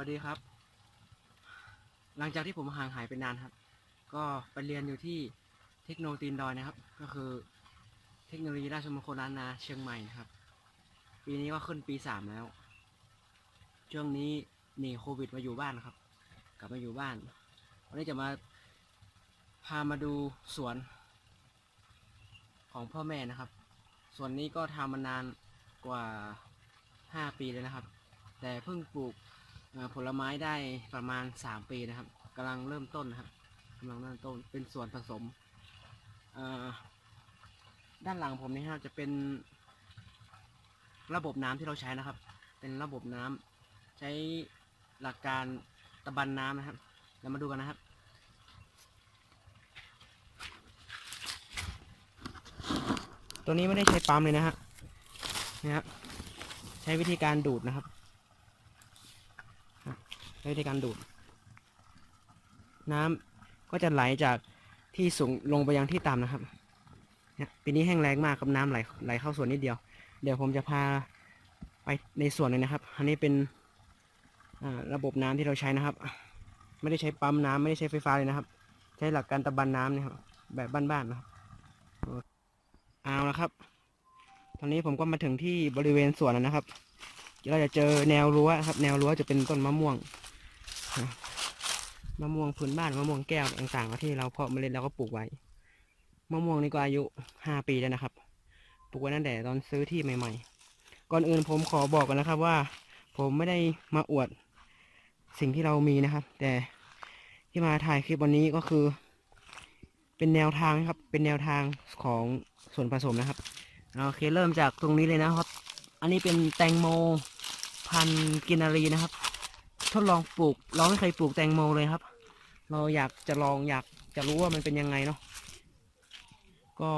วัสดีครับ หลังจากที่ผมห่างหายไปนานครับ ก็ไปเรียนอยู่ที่เทคโนโลยีตีนดอยนะครับ ก็คือเทคโนโลยีราชมงคลล้านนาเชียงใหม่นะครับ ปีนี้ก็ขึ้นปีสามแล้ว ช่วงนี้หนีโควิดมาอยู่บ้านครับ กลับมาอยู่บ้าน วันนี้จะมาพามาดูสวนของพ่อแม่นะครับ ส่วนนี้ก็ทำมานานกว่า 5 ปีเลยนะครับ แต่เพิ่งปลูก ผลไม้ได้ประมาณ 3 ปีนะครับกำลังเริ่มต้นนะครับกำลังเริ่มต้นเป็นส่วนผสม ด้านหลังผมนี่ครับจะเป็นระบบน้ำที่เราใช้นะครับ เป็นระบบน้ำใช้หลักการตะบันน้ำนะครับเรามาดูกันนะครับตัวนี้ไม่ได้ใช้ปั๊มเลยนะฮะนี่ครับใช้วิธีการดูดนะครับ ช้วิธีการดูด น้ำก็จะไหลจากที่สูงลงไปยังที่ต่ำนะครับเนี่ยปีนี้แห้งแล้งมากครับน้ำไหลไหลเข้าสวนนิดเดียว เดี๋ยวผมจะพาไปในสวนเลยนะครับ อันนี้เป็นระบบน้ำที่เราใช้นะครับ ไม่ได้ใช้ปั๊มน้ำไม่ได้ใช้ไฟฟ้าเลยนะครับ ใช้หลักการตะบันน้ำนะครับแบบบ้านๆนะครับเอาละครับ ตอนนี้ผมก็มาถึงที่บริเวณสวนแล้วนะครับ เราจะเจอแนวรั้วครับ แนวรั้วจะเป็นต้นมะม่วง มะม่วงพื้นบ้านมะม่วงแก้วต่างๆที่เราเพาะเมล็ดแล้วก็ปลูกไว้มะม่วงนี่ก็อายุห้าปีแล้วนะครับ ปลูกไว้ตั้งแต่ตอนซื้อที่ใหม่ ๆ ก่อนอื่นผมขอบอกกันนะครับว่า ผมไม่ได้มาอวดสิ่งที่เรามีนะครับ แต่ที่มาถ่ายคลิปวันนี้ก็คือ เป็นแนวทางนะครับ เป็นแนวทางของส่วนผสมนะครับโอเคเริ่มจากตรงนี้เลยนะครับ อันนี้เป็นแตงโมพันกินารีนะครับ ดลองปลูก เราไม่เคยปลูกแตงโมเลยครับ เราอยากจะลองอยากจะรู้ว่ามันเป็นยังไงเนาะก็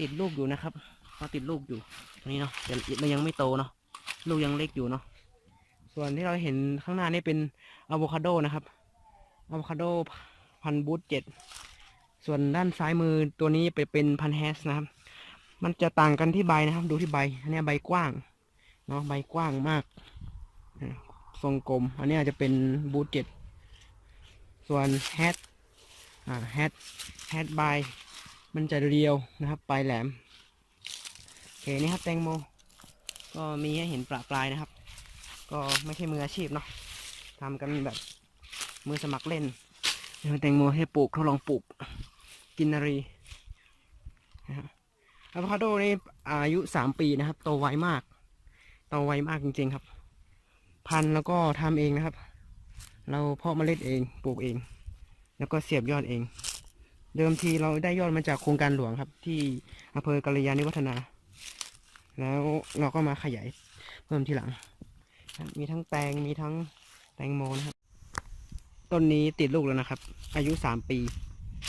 ติดลูกอยู่นะครับก็ติดลูกอยู่ตรงนี้เนาะแต่มันยังไม่โตเนาะลูกยังเล็กอยู่เนาะส่วนที่เราเห็นข้างหน้านี่เป็นอะโวคาโดนะครับอะโวคาโดพันบูทเจ็ดส่วนด้านซ้ายมือตัวนี้ไปเป็นพันแฮสนะครับ มันจะต่างกันที่ใบนะครับ ดูที่ใบอันนี้ใบกว้างเนาะใบกว้างมาก ทรงกลม อันนี้ยจจะเป็นบูทเจ็ดส่วนแฮทอ่าแฮทแฮทใบมันจะเรียวนะครับ ปลายแหลมโอเคนี่ครับแตงโม ก็มีให้เห็นปลาปลายนะครับ ก็ไม่ใช่มืออาชีพเนาะทำกันแบบมือสมัครเล่นแตงโมให้ปลูกทดลองปลูกกินนารีนะฮะอะโวคาโดนี่อายุสามปีนะครับ โตไวมาก โตไวมากจริง ๆ ครับ พันธุ์แล้วก็ทำเองนะครับ เราเพาะเมล็ดเองปลูกเอง แล้วก็เสียบยอดเอง เดิมทีเราได้ยอดมาจากโครงการหลวงครับ ที่อำเภอกัลยาณิวัฒนา แล้วเราก็มาขยายเพิ่มทีหลัง มีทั้งแตงมีทั้งแตงโมนะครับต้นนี้ติดลูกแล้วนะครับ อายุสามปี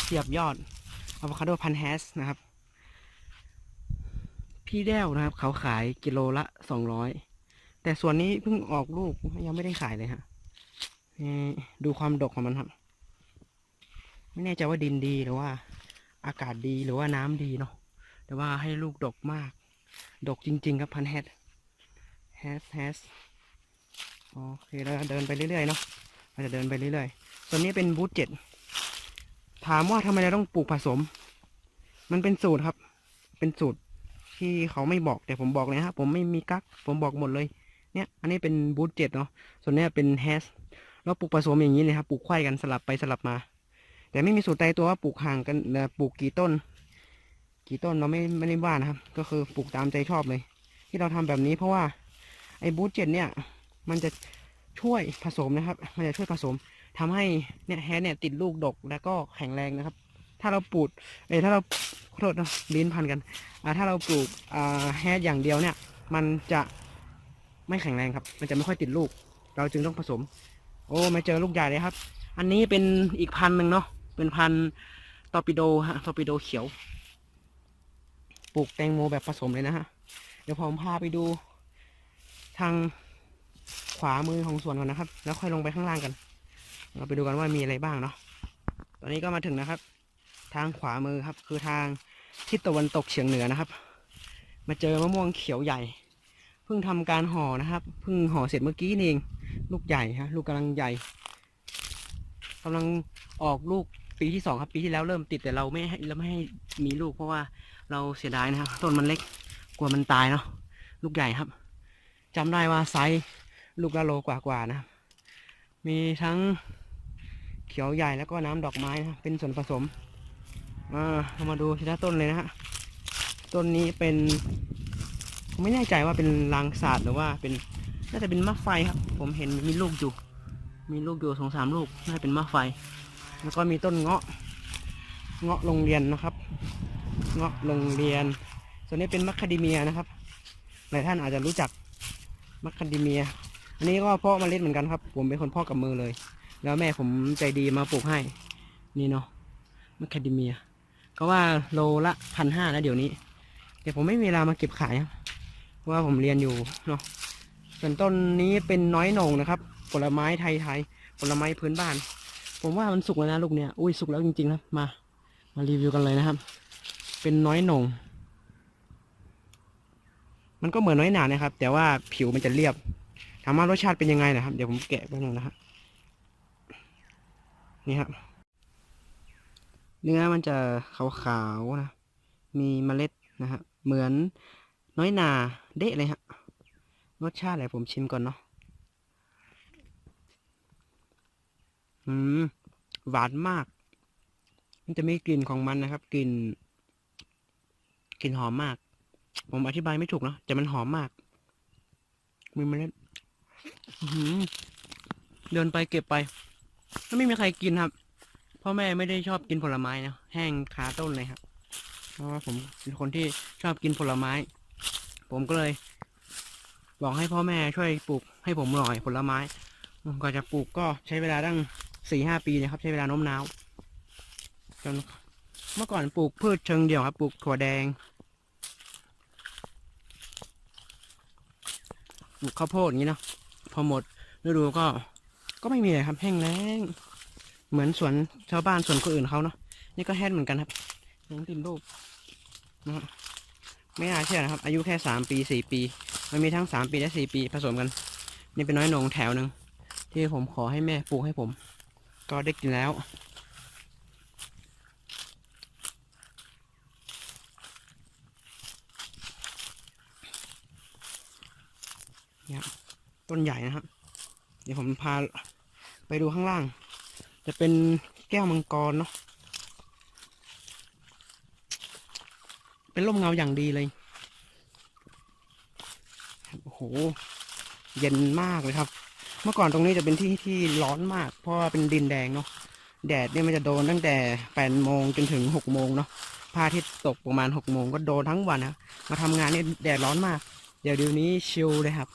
เสียบยอดอะโวคาโดพันแฮสนะครับ พี่แด้วนะครับ เขาขายกิโลละสองร้อย แต่ส่วนนี้เพิ่งออกลูกยังไม่ได้ขายเลยฮะดูความดกของมันครับ ไม่แน่ใจว่าดินดีหรือว่า อากาศดีหรือว่าน้ำดีเนาะแต่ว่าให้ลูกดกมาก ดกจริง ๆ ครับพันแฮดแฮสแฮสโอเคแล้วเดินไปเรื่อยๆเนาะเราจะเดินไปเรื่อยๆส่วนนี้เป็นบูธเจ็ดถามว่าทำไมเราต้องปลูกผสม มันเป็นสูตรครับ เป็นสูตรที่เขาไม่บอกแต่ผมบอกเลยนะครับผมไม่มีกักผมบอกหมดเลย เนี่ย อันนี้เป็นบูทเจ็ดเนาะ ส่วนเนี้ยเป็นแฮสแล้วปลูกผสมอย่างนี้เลยครับ ปลูกไขว้กันสลับไปสลับมา แต่ไม่มีสูตรตายตัวว่าปลูกห่างกันปลูกกี่ต้น กี่ต้นเราไม่ไม่ได้ว่านะครับ ก็คือปลูกตามใจชอบเลย ที่เราทำแบบนี้เพราะว่าไอ้บูทเจ็ดเนี่ย มันจะช่วยผสมนะครับ มันจะช่วยผสมทำให้เนี่ยแฮสเนี่ยติดลูกดกแล้วก็แข็งแรงนะครับ ถ้าเราปลูกเอ้ถ้าเราโทษนะลิ้นพันกัน อ่าถ้าเราปลูกอ่าแฮดอย่างเดียวเนี่ย มันจะ ไม่แข็งแรงครับ มันจะไม่ค่อยติดลูก เราจึงต้องผสม โอ้ไม่เจอลูกใหญ่เลยครับ อันนี้เป็นอีกพันหนึ่งเนาะเป็นพันตอปิโดฮะตอปิโดเขียว ปลูกแตงโมแบบผสมเลยนะฮะ เดี๋ยวผมพาไปดู ทางขวามือของสวนก่อนนะครับ แล้วค่อยลงไปข้างล่างกัน เราไปดูกันว่ามีอะไรบ้างเนาะ ตอนนี้ก็มาถึงนะครับ ทางขวามือครับ คือทางทิศตะวันตกเฉียงเหนือนะครับ มาเจอมะม่วงเขียวใหญ่ เพิ่งทำการห่อนะครับเพิ่งห่อเสร็จเมื่อกี้นี่เองลูกใหญ่ฮะลูกกำลังใหญ่กำลังออกลูกปีที่สองครับ ปีที่แล้วเริ่มติดแต่เราไม่ให้เราไม่ให้มีลูกเพราะว่าเราเสียดายนะครับต้นมันเล็กกลัวมันตายเนาะลูกใหญ่ครับจำได้ว่าไซส์ลูกละโลกว่าๆนะครับมีทั้งเขียวใหญ่แล้วก็น้ำดอกไม้นะเป็นส่วนผสมอ่าเรามาดูทีละต้นเลยนะฮะต้นนี้เป็น ไม่แน่ใจว่าเป็นรางศาสตร์หรือว่าเป็นน่าจะเป็นมะไฟครับ ผมเห็นมีลูกอยู่ มีลูกอยู่สองสามลูกน่าจะเป็นมะไฟ แล้วก็มีต้นเงาะ เงาะโรงเรียนนะครับ เงาะโรงเรียน ส่วนนี้เป็นมัคคาเดเมียนะครับ หลายท่านอาจจะรู้จักมัคคาเดเมีย อันนี้ก็เพาะเมล็ดเหมือนกันครับ ผมเป็นคนเพาะกับมือเลย แล้วแม่ผมใจดีมาปลูกให้ นี่เนาะ มัคคาเดเมีย ก็ว่าโลละพันห้านะเดี๋ยวนี้ แต่ผมไม่มีเวลามาเก็บขายครับ ว่าผมเรียนอยู่เนาะส่วนต้นนี้เป็นน้อยหนงนะครับ ผลไม้ไทยๆผลไม้พื้นบ้าน ผมว่ามันสุกแล้วนะลูกเนี้ยอุ้ยสุกแล้วจริงๆนะมา มารีวิวกันเลยนะครับ เป็นน้อยหนง มันก็เหมือนน้อยหนานะครับ แต่ว่าผิวมันจะเรียบถามว่ารสชาติเป็นยังไงนะครับ เดี๋ยวผมแกะไปหนึ่งนะครับนี่ครับ เนื้อมันจะขาวๆนะ มีเมล็ดนะฮะเหมือนน้อยหนา เดะเลยฮะ รสชาติอะไรผมชิมก่อนเนาะ อืม หวานมาก มันจะมีกลิ่นของมันนะครับ กลิ่น กลิ่นหอมมาก ผมอธิบายไม่ถูกเนาะ แต่มันหอมมาก มีเมล็ดเดินไปเก็บไปก็ไม่มีใครกินครับ พ่อแม่ไม่ได้ชอบกินผลไม้นะ แห้งคาต้นเลยครับ เพราะว่าผมเป็นคนที่ชอบกินผลไม้ ผมก็เลย บอกให้พ่อแม่ช่วยปลูกให้ผมหน่อยผลไม้ผมก็จะปลูกก็ใช้เวลาตั้งสี่ห้าปีนะครับ ใช้เวลาโน้มน้าวจนเมื่อก่อนปลูกพืชเชิงเดี่ยวครับ ปลูกถั่วแดงปลูกข้าวโพดอย่างนี้เนาะพอหมดฤดูก็ ก็ไม่มีเลยครับแห้งแล้งเหมือนสวนชาวบ้านสวนคนอื่นเขาเนาะนี่ก็แห้งเหมือนกันครับยังติดรูปนะฮะ ไม่น่าเชื่อนะครับ อายุแค่สามปีสี่ปี มันมีทั้งสามปีและสี่ปีผสมกัน นี่เป็นน้อยหนงแถวหนึ่งที่ผมขอให้แม่ปลูกให้ผม ก็ได้กินแล้ว เนี่ยครับต้นใหญ่นะครับ เดี๋ยวผมพาไปดูข้างล่าง จะเป็นแก้วมังกรเนาะ เป็นร่มเงาอย่างดีเลยโอ้โห เย็นมากเลยครับ เมื่อก่อนตรงนี้จะเป็นที่ที่ร้อนมาก เพราะว่าเป็นดินแดงเนาะ แดดเนี่ยมันจะโดนตั้งแต่แปดโมงจนถึงหกโมงเนาะพระอาทิตย์ตกประมาณหกโมงก็โดนทั้งวันนะมาทำงานเนี่ยแดดร้อนมาก เดี๋ยวเดี๋ยวนี้ชิลเลยครับ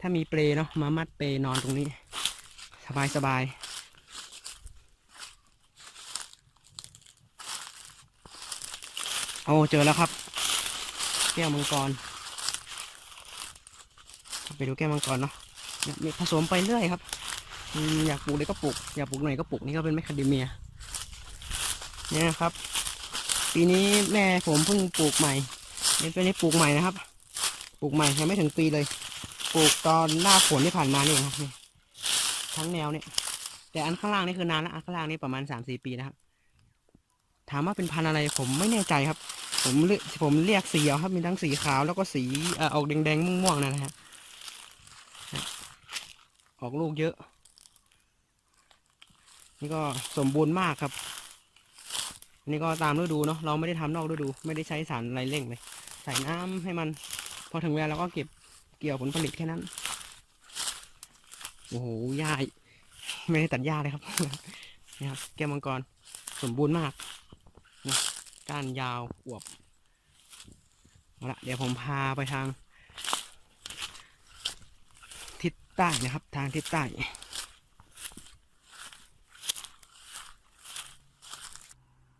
ถ้ามีเปลเนาะมามัดเปลนอนตรงนี้ สบายสบาย โอ้เจอแล้วครับ แก้วมังกรไปดูแก้วมังกรเนาะนี่ยมีผสมไปเรื่อยครับอยากปลูกเลยก็ปลูกอยากปลูกหนก็ปลูกนี่ก็เป็นแมคคาเดเมียเนี่ยครับ ปีนี้แม่ผมเพิ่งปลูกใหม่นี่เป็นนี้ปลูกใหม่นะครับ ปลูกใหม่ยังไม่ถึงปีเลย ปลูกตอนหน้าฝนที่ผ่านมานี่ครับนี่ทั้งแนวเนี่ยแต่อันข้างล่างนี่คือนานแล้วอันข้างล่างนี่ประมาณสามสี่ปีนะครับถามว่าเป็นพันธุ์อะไรผมไม่แน่ใจครับ ผมเรียกผมเรียกสีเอาครับมีทั้งสีขาวแล้วก็สีอออกแดงๆม่วงๆนะฮะออกลูกเยอะ นี่ก็สมบูรณ์มากครับนนี้ก็ตามฤดูเนาะเราไม่ได้ทำนอกฤดู ไม่ได้ใช้สารอะไรเร่งเลยใส่น้ำให้มัน พอถึงเวลาเราก็เก็บเกี่ยวผลผลิตแค่นั้นโอ้โหหญ้าไม่ได้ตัดหญ้าเลยครับนี่ครับแก้วมังกรสมบูรณ์มาก ก้านยาวอวบเอาละเดี๋ยวผมพาไปทาง ทิศใต้นะครับ ทางทิศใต้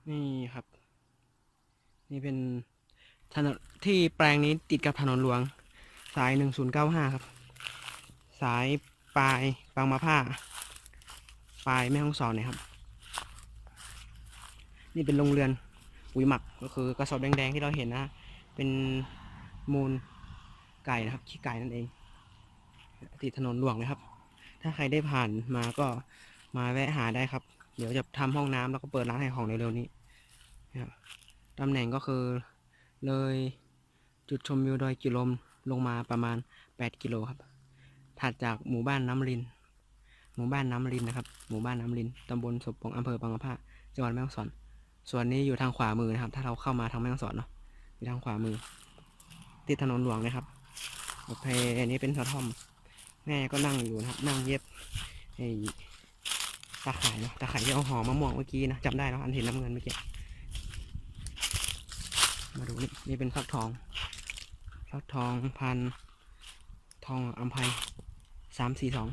นี่ครับ นี่เป็นถนนที่แปลงนี้ติดกับถนนหลวง สายหนึ่งศูนย์เก้าห้าครับ สายปลายบางมะผ้า ปลายแม่ห้องสอนนี่ยครับ นี่เป็นโรงเรือน ปุ๋ยหมักก็คือกระสอบแดงๆที่เราเห็นนะ เป็นมูลไก่นะครับขี้ไก่นั่นเองติดถนนหลวงเลยครับ ถ้าใครได้ผ่านมาก็มาแวะหาได้ครับ เดี๋ยวจะทำห้องน้ำแล้วก็เปิดร้านขายของเร็วๆนี้นะครับตำแหน่งก็คือเลยจุดชมวิวดอยกิโลมลงมาประมาณ 8 กิโลครับ ถัดจากหมู่บ้านน้ำริน หมู่บ้านน้ำรินนะครับ หมู่บ้านน้ำรินตำบลศพปงอำเภอบางกะพร้าจังหวัดแม่ฮ่องสอน ส่วนนี้อยู่ทางขวามือนะครับ ถ้าเราเข้ามาทางแม่ฮ่องสอนเนาะอยู่ทางขวามือ ติดถนนหลวงเลยครับโอเคอันนี้เป็นกระท่อม แม่ก็นั่งอยู่นะครับ นั่งเย็บไอ้ตาข่ายเนาะตาข่ายที่เอาห่อมะม่วงเมื่อกี้นะจำได้เนาะอันเห็นน้ำเงินเมื่อกี้มาดูนี่นี่เป็นฟักทองฟักทองพันทองอัมภัยสามสี่สอง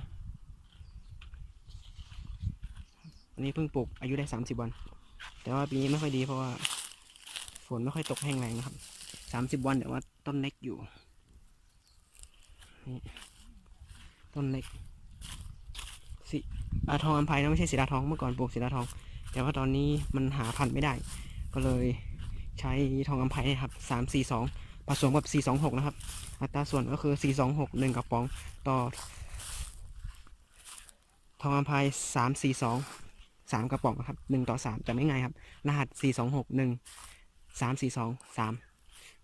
อันนี้เพิ่งปลูกอายุได้สามสิบวัน แต่ว่าปีนี้ไม่ค่อยดีเพราะว่า ฝนไม่ค่อยตกแห้งแรงนะครับสามสิบวันแต่ว่าต้นเล็กอยู่ต้นเล็กสีอาทองอัมภัยนะไม่ใช่สีดาทองเมื่อก่อนปลูกสีดาทอง แต่ว่าตอนนี้มันหาพันธุ์ไม่ได้ ก็เลยใช้ทองอัมภัยนะครับสามสี่สองผสมกับสี่สองหกนะครับ อัตราส่วนก็คือสี่สองหกหนึ่งกระป๋องต่อทองอัมภัยสามสี่สอง สามกระป๋องนะครับหนึ่งต่อสามจะไม่ง่ายครับ รหัสสี่สองหกหนึ่งสามสี่สองสาม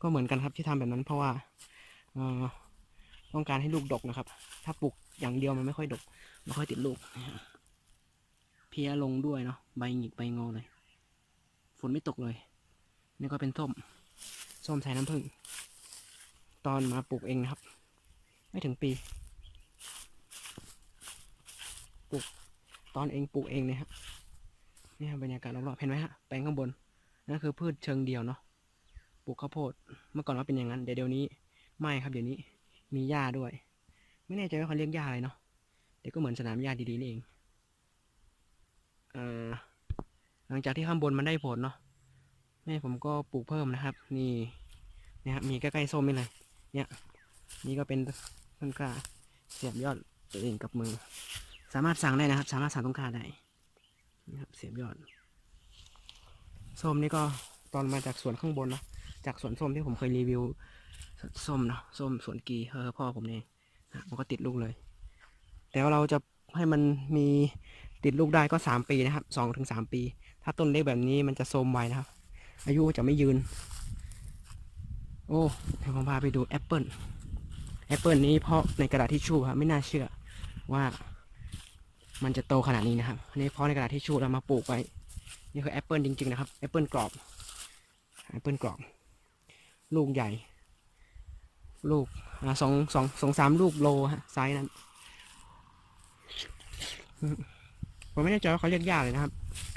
ก็เหมือนกันครับที่ทำแบบนั้นเพราะว่าต้องการให้ลูกดกนะครับ ถ้าปลูกอย่างเดียวมันไม่ค่อยดกไม่ค่อยติดลูกเพี้ยลงด้วยเนาะใบหงิกใบงอเลยฝนไม่ตกเลย นี่ก็เป็นส้มส้มสายน้ำผึ้งตอนมาปลูกเองนะครับ ไม่ถึงปีปลูก ตอนเองปลูกเองเนี่ยครับนี่บรรยากาศรอบๆเห็นไหมฮะแปลงข้างบนนั่นคือพืชเชิงเดียวเนาะปลูกข้าวโพดเมื่อก่อนว่าเป็นอย่างนั้นเดี๋ยวเดี๋ยวนี้ไม่ครับเดี๋ยวนี้มีหญ้าด้วย ไม่แน่ใจว่าเขาเรียกหญ้าอะไรเนาะเดี๋ยวก็เหมือนสนามหญ้าดีๆนี่เองเอ่อหลังจากที่ข้างบนมันได้ผลเนาะแม่ผมก็ปลูกเพิ่มนะครับ นี่นะครับมีใกล้ๆส้มนี่เลยเนี่ย นี่ก็เป็นต้นกล้าเสียบยอดตัวเองกับมือ สามารถสั่งได้นะครับ สามารถสั่งต้นกล้าได้นะครับเสียบยอดส้มนี่ก็ตอนมาจากสวนข้างบนนะจากสวนส้มที่ผมเคยรีวิวส้มเนาะส้มสวนกีเออพ่อผมเองนะมันก็ติดลูกเลย แต่ว่าเราจะให้มันมีติดลูกได้ก็สามปีนะครับสองถึงสามปี ถ้าต้นเล็กแบบนี้มันจะโทมไวนะครับ อายุจะไม่ยืน โอ้เดี๋ยวผมพาไปดูแอปเปิลแอปเปิลนี้เพาะในกระดาษทิชชู่ครับไม่น่าเชื่อว่า มันจะโตขนาดนี้นะครับอันนี้เพาะในกระดาษทิชชู่แล้วมาปลูกไว้ นี่คือแอปเปิลจริงๆนะครับแอปเปิลกรอบแอปเปิลกรอบ ลูกใหญ่ ลูกอสองสองสองสามลูกโลฮะไซส์นั้น ผมไม่แน่ใจว่าเขาเรียกยากเลยนะครับ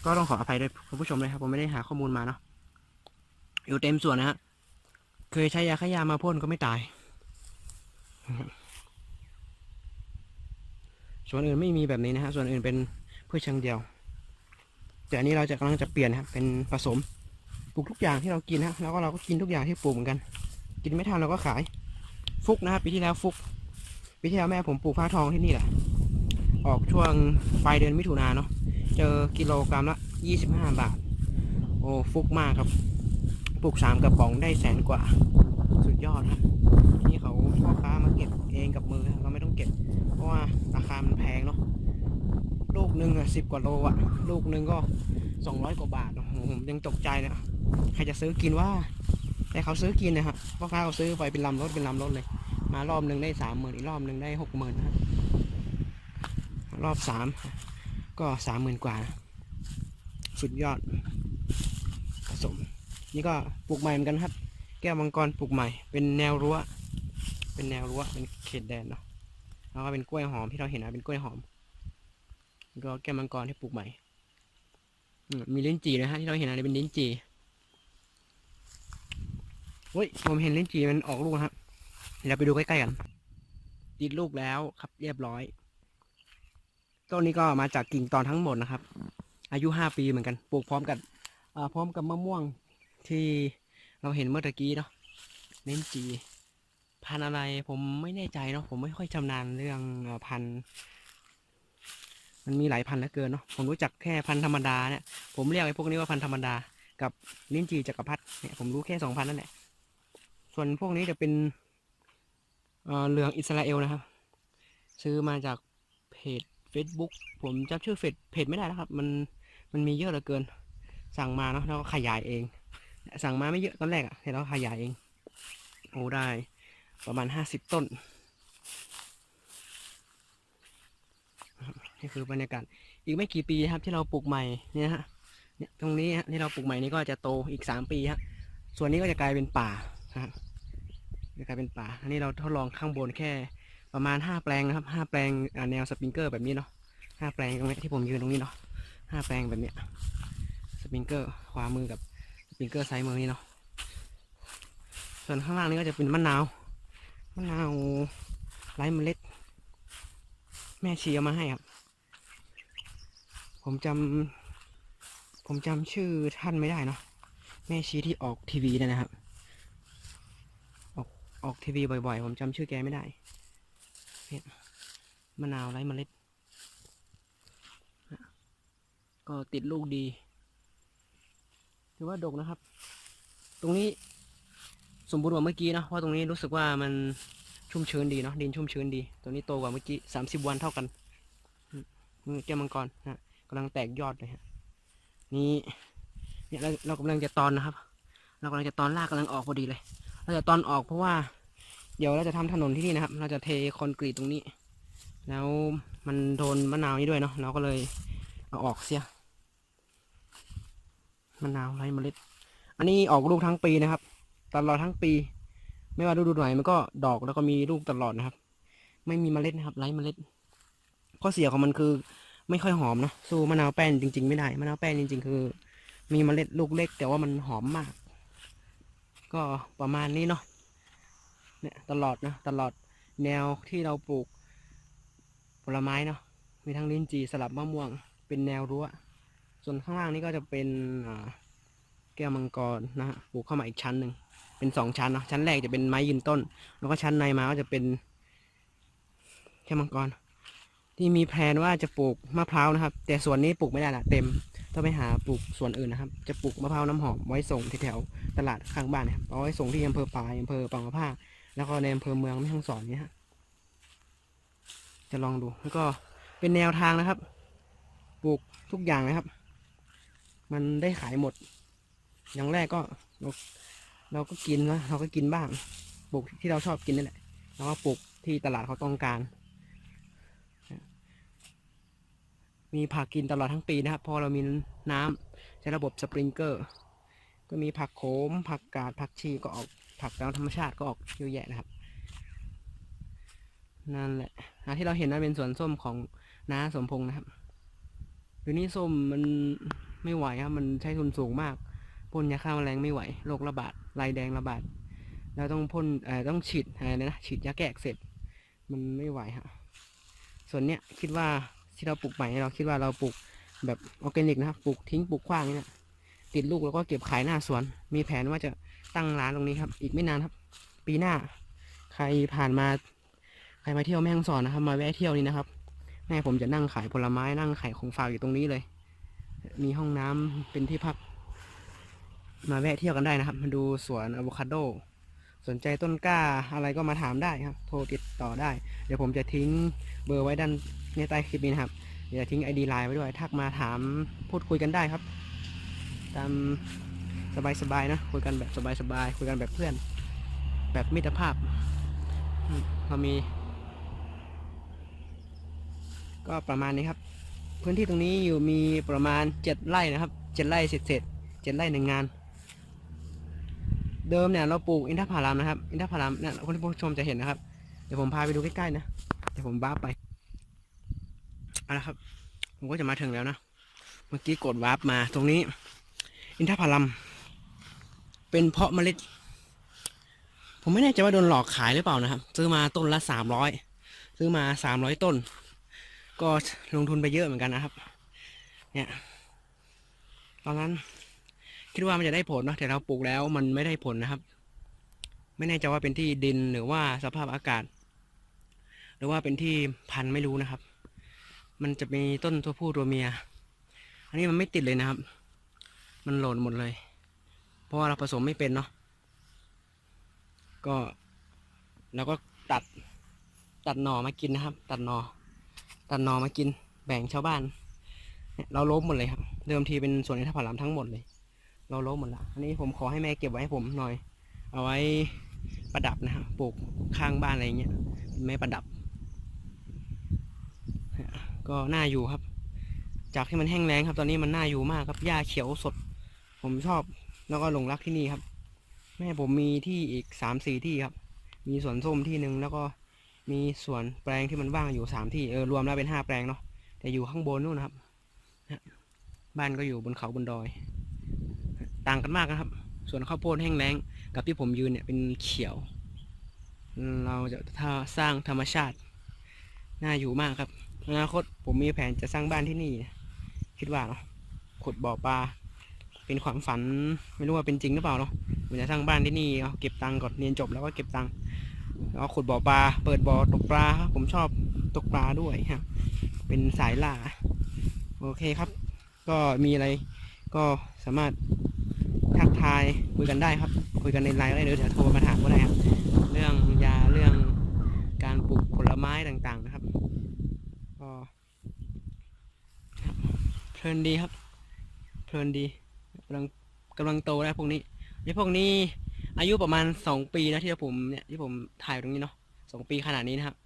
ก็ต้องขออภัยด้วยคุณผู้ชมเลยครับ ผมไม่ได้หาข้อมูลมาเนาะอยู่เต็มส่วนนะฮะเคยใช้ยาฆ่ายามาพ่นก็ไม่ตาย ส่วนอื่นไม่มีแบบนี้นะฮะส่วนอื่นเป็นพืชเชิงเดียว แต่อันนี้เราจะกำลังจะเปลี่ยนนะครับเป็นผสมปลูกทุกอย่างที่เรากินนะแล้วก็เราก็กินทุกอย่างที่ปลูกเหมือนกัน กินไม่ทันเราก็ขาย ฟุกนะครับปีที่แล้วฟุกปีที่แล้วแม่ผมปลูกฟ้าทองที่นี่แหละออกช่วงปลายเดือนมิถุนาเนาะเจอกิโลกรัมละยี่สิบห้าบาท โอ้ฟุกมากครับปลูกสามกระป๋องได้แสนกว่า สุดยอดครับนี่เขาพ่อค้ามาเก็บเองกับมือเราไม่ต้องเก็บ เพราะว่า คามันแพงเนาะลูกหนึ่งอะสิบกว่าโลอะลูกหนึ่งก็สองร้อยกว่าบาทผมยังตกใจเลยอะใครจะซื้อกินว่า แต่เขาซื้อกินนะฮะพ่อค้าเขาซื้อไปเป็นลำรถเป็นลำรถเลย มารอบหนึ่งได้สามหมื่นอีกรอบหนึ่งได้หกหมื่นนะรอบสามก็สามหมื่นกว่า สุดยอดผสม นี่ก็ปลูกใหม่เหมือนกันครับ แก้วมังกรปลูกใหม่ เป็นแนวรั้ว เป็นแนวรั้วเป็นเขตแดนเนาะ แล้วก็เป็นกล้วยหอมที่เราเห็นนะเป็นกล้วยหอมก็แก้มังกรที่ปลูกใหม่มีลิ้นจี่นะฮะที่เราเห็นอะไรเป็นลิ้นจี่เฮ้ยผมเห็นลิ้นจี่มันออกลูกครับเดี๋ยวไปดูใกล้ๆกันติดลูกแล้วครับ เรียบร้อย ต้นนี้ก็มาจากกิ่งตอนทั้งหมดนะครับ อายุห้าปีเหมือนกัน ปลูกพร้อมกับพร้อมกับมะม่วงที่เราเห็นเมื่อตะกี้เนาะลิ้นจี่ พันอะไรผมไม่แน่ใจเนาะผมไม่ค่อยชำนาญเรื่องพันมันมีหลายพันเหลือเกินเนาะผมรู้จักแค่พันธรรมดาเนี่ยผมเรียกไอ้พวกนี้ว่าพันธรรมดา กับลิ้นจีจักรพรรดิเนี่ยผมรู้แค่สองพันนั่นแหละส่วนพวกนี้จะเป็นเเหลืองอิสราเอลนะครับ ซื้อมาจากเพจ Facebook ผมจำชื่อเฟซเพจไม่ได้แล้วครับ มันมันมีเยอะเหลือเกิน สั่งมาเนาะแล้วก็ขยายเอง สั่งมาไม่เยอะตอนแรกอะแต่เราขยายเองโอ้ได้ ประมาณห้าสิบต้น นี่คือบรรยากาศ อีกไม่กี่ปีครับที่เราปลูกใหม่เนี่ยฮะเนี่ยตรงนี้ฮะที่เราปลูกใหม่นี้ก็จะโตอีกสามปีฮะ ส่วนนี้ก็จะกลายเป็นป่านะจะกลายเป็นป่า อันนี้เราทดลองข้างบนแค่ประมาณห้าแปลงนะครับห้าแปลงแนวสปริงเกอร์แบบนี้เนาะห้าแปลงตรงนี้ที่ผมยืนตรงนี้เนาะห้าแปลงแบบเนี้ยสปริงเกอร์ขวามือกับสปริงเกอร์ซ้ายมือนี่เนาะส่วนข้างล่างนี้ก็จะเป็นมะนาว มะนาวไร้เมล็ด แม่ชีเอามาให้ครับ ผมจำผมจำชื่อท่านไม่ได้เนาะแม่ชีที่ออกทีวีนยนะครับ ออกออกทีวีบ่อยๆ ผมจำชื่อแกไม่ได้เนี่ยมะนาวไร้เมล็ด ก็ติดลูกดี ถือว่าดกนะครับ ตรงนี้ สมบูรณ์กว่าเมื่อกี้นะเพราะตรงนี้รู้สึกว่ามันชุ่มชื้นดีเนาะดินชุ่มชื้นดี ตัวนี้โตกว่าเมื่อกี้สามสิบวันเท่ากันแก้วมังกรนะกำลังแตกยอดเลยฮะนี่เนี่ยเราเรากำลังจะตอนนะครับ เรากำลังจะตอนรากกำลังออกพอดีเลย เราจะตอนออกเพราะว่า เดี๋ยวเราจะทำถนนที่นี่นะครับ เราจะเทคอนกรีตตรงนี้ แล้วมันโดนมะนาวนี้ด้วยเนาะเราก็เลยเอาออกเสียมะนาวไร้เมล็ด อันนี้ออกลูกทั้งปีนะครับ ตลอดทั้งปี ไม่ว่าฤดูไหนมันก็ดอกแล้วก็มีลูกตลอดนะครับ ไม่มีเมล็ดนะครับไร้เมล็ดข้อเสียของมันคือไม่ค่อยหอมนะสู้มะนาวแป้นจริง ๆ ไม่ได้มะนาวแป้นจริง ๆ คือ มีเมล็ดลูกเล็ก แต่ว่ามันหอมมาก ก็ประมาณนี้เนาะเนี่ยตลอดนะตลอดแนวที่เราปลูกผลไม้เนาะมีทั้งลิ้นจี่สลับมะม่วง เป็นแนวรั้ว ส่วนข้างล่างนี่ก็จะเป็นแก้วมังกรนะฮะปลูกเข้ามาอีกชั้นหนึ่ง เป็นสองชั้นเนาะชั้นแรกจะเป็นไม้ยืนต้น แล้วก็ชั้นในมาก็จะเป็นแก้วมังกร ที่มีแผนว่าจะปลูกมะพร้าวนะครับ แต่สวนนี้ปลูกไม่ได้ละเต็มต้องไปหาปลูกสวนอื่นนะครับ จะปลูกมะพร้าวน้ำหอมไว้ส่งที่แถวตลาดข้างบ้านนะครับเอาไว้ส่งที่อำเภอปายอำเภอปางมะผ้าแล้วก็ในอำเภอเมืองแม่ฮ่องสอนนี่ยฮะจะลองดูแล้วก็เป็นแนวทางนะครับ ปลูกทุกอย่างนะครับ มันได้ขายหมด อย่างแรกก็ เราก็กินนะเราก็กินบ้างปลูกที่เราชอบกินนั่แหละแล้วก็ปลูกที่ตลาดเขาต้องการ มีผักกินตลอดทั้งปีนะครับ พอเรามีน้ำใช้ระบบสปริงเกอร์ ก็มีผักโขม ผักกาด ผักชีก็ออก ผักตามธรรมชาติก็ออกเยอะแยะนะครับ นั่นแหละที่เราเห็นนั้นเป็นสวนส้มของน้าสมพงษ์นะครับเดี๋ยวนี้ส้มมันไม่ไหวครับ มันใช้ทุนสูงมาก พ่นยาฆ่าแมลงไม่ไหวโรคระบาดลายแดงระบาดแล้วต้องพ่นเอ่อต้องฉีดอะไรนะฉีดยาแก้อักเสบมันไม่ไหวฮะส่วนเนี้ยคิดว่าที่เราปลูกใหม่เราคิดว่าเราปลูกแบบออร์แกนิกนะครับปลูกทิ้งปลูกขว้างนี่นะติดลูกแล้วก็เก็บขายหน้าสวน มีแผนว่าจะตั้งร้านตรงนี้ครับ อีกไม่นานครับ ปีหน้า ใครผ่านมาใครมาเที่ยวแม่ฮ่องสอนนะครับ มาแวะเที่ยวนี่นะครับ แม่ผมจะนั่งขายผลไม้นั่งขายของฝากอยู่ตรงนี้เลย มีห้องน้ำเป็นที่พัก มาแวะเที่ยวกันได้นะครับ มาดูสวนอะโวคาโด สนใจต้นกล้าอะไรก็มาถามได้ครับ โทรติดต่อได้ เดี๋ยวผมจะทิ้งเบอร์ไว้ด้านในใต้คลิปนี้นะครับ เดี๋ยวทิ้งไอดีไลน์ไว้ด้วย ทักมาถามพูดคุยกันได้ครับ ตามสบายๆนะ คุยกันแบบสบายๆ คุยกันแบบเพื่อน แบบมิตรภาพเรามี ก็ประมาณนี้ครับ พื้นที่ตรงนี้อยู่มีประมาณเจ็ดไร่นะครับเจ็ดไร่เสร็จเสร็จๆเจ็ดไร่หนึ่งงาน เดิมเนี่ยเราปลูกอินทผลัมนะครับ อินทผลัมเนี่ยคนที่ผู้ชมจะเห็นนะครับ เดี๋ยวผมพาไปดูใกล้ๆนะ เดี๋ยวผมบ้าไปเอาละครับ ผมก็จะมาถึงแล้วนะ เมื่อกี้กดวาร์ปมาตรงนี้ อินทผลัม เป็นเพาะเมล็ด ผมไม่แน่ใจว่าโดนหลอกขายหรือเปล่านะครับ ซื้อมาต้นละสามร้อย ซื้อมาสามร้อยต้น ก็ลงทุนไปเยอะเหมือนกันนะครับ เนี่ย ตอนนั้น คิดว่ามันจะได้ผลเนะแต่เราปลูกแล้วมันไม่ได้ผลนะครับ ไม่แน่ใจว่าเป็นที่ดินหรือว่าสภาพอากาศ หรือว่าเป็นที่พันธุ์ไม่รู้นะครับ มันจะมีต้นตัวผู้ตัวเมีย อันนี้มันไม่ติดเลยนะครับ มันหล่นหมดเลย เพราะว่าเราผสมไม่เป็นเนาะก็เราก็ตัดตัดหน่อมากินนะครับ ตัดหน่อตัดหน่อมากินแบ่งชาวบ้านเนี่ยเราล้มหมดเลยครับ เดิมทีเป็นสวนอินทผลัมทั้งหมดเลย เราล้มหมดละอันนี้ผมขอให้แม่เก็บไว้ให้ผมหน่อย เอาไว้ประดับนะครับปลูกข้างบ้านอะไรเงี้ยเป็นไม้ประดับ ก็น่าอยู่ครับ จากที่มันแห้งแล้งครับ ตอนนี้มันน่าอยู่มากครับหญ้าเขียวสด ผมชอบแล้วก็หลงรักที่นี่ครับ แม่ผมมีที่อีกสามสี่ที่ครับ มีสวนส้มที่หนึ่งแล้วก็มีสวนแปลงที่มันว่างอยู่สามที่เออรวมแล้วเป็นห้าแปลงเนาะแต่อยู่ข้างบนนู่นนะครับ บ้านก็อยู่บนเขาบนดอย ต่างกันมากนะครับ ส่วนข้าวโพดแห้งแล้ง กับที่ผมยืนเนี่ยเป็นเขียว เราจะถ้าสร้างธรรมชาติ น่าอยู่มากครับอนาคตผมมีแผนจะสร้างบ้านที่นี่ คิดว่าเนาะขุดบ่อปลาเป็นความฝันไม่รู้ว่าเป็นจริงหรือเปล่าเนาะผมจะสร้างบ้านที่นี่เอาเก็บตังค์ก่อนเรียนจบแล้วก็เก็บตังค์แล้วขุดบ่อปลาเปิดบ่อตกปลาครับผมชอบตกปลาด้วยฮะเป็นสายล่าโอเคครับ ก็มีอะไรก็สามารถ ทักทายคุยกันได้ครับ คุยกันในไลน์ก็ได้หรือเดี๋ยวโทรมาถามก็ได้ครับเรื่องยาเรื่องการปลูกผลไม้ต่างๆนะครับก็ครับเพลินดีครับ เพลินดีกำลังกำลังโตแล้วพวกนี้ไอ้พวกนี้อายุประมาณสองปีนะที่ผมเนี่ยที่ผมถ่ายตรงนี้เนาะสองปีขนาดนี้นะครับ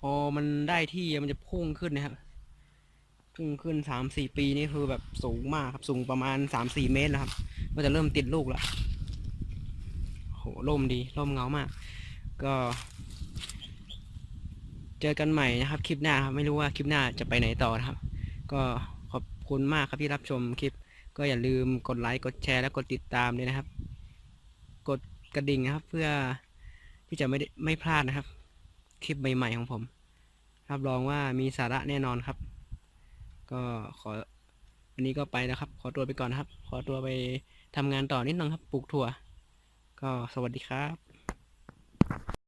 พอมันได้ที่มันจะพุ่งขึ้นนะครับพุ่งขึ้นสามสี่ปีนี่คือแบบสูงมากครับสูงประมาณสามสี่เมตรนะครับ ก็จะเริ่มติดลูกแล้วโหร่มดีร่มเงามาก ก็ เจอกันใหม่นะครับ คลิปหน้าครับไม่รู้ว่าคลิปหน้าจะไปไหนต่อนะครับ ก็ขอบคุณมากครับที่รับชมคลิป ก็อย่าลืมกดไลค์กดแชร์และกดติดตามด้วยนะครับ กดกระดิ่งนะครับ เพื่อที่จะไม่ได้ไม่พลาดนะครับ คลิปใหม่ๆของผม รับรองว่ามีสาระแน่นอนครับ ก็ขอวันนี้ก็ไปแล้วครับ ขอตัวไปก่อนนะครับ ขอตัวไป ทำงานต่อนิดนึงครับปลูกถั่ว ก็สวัสดีครับ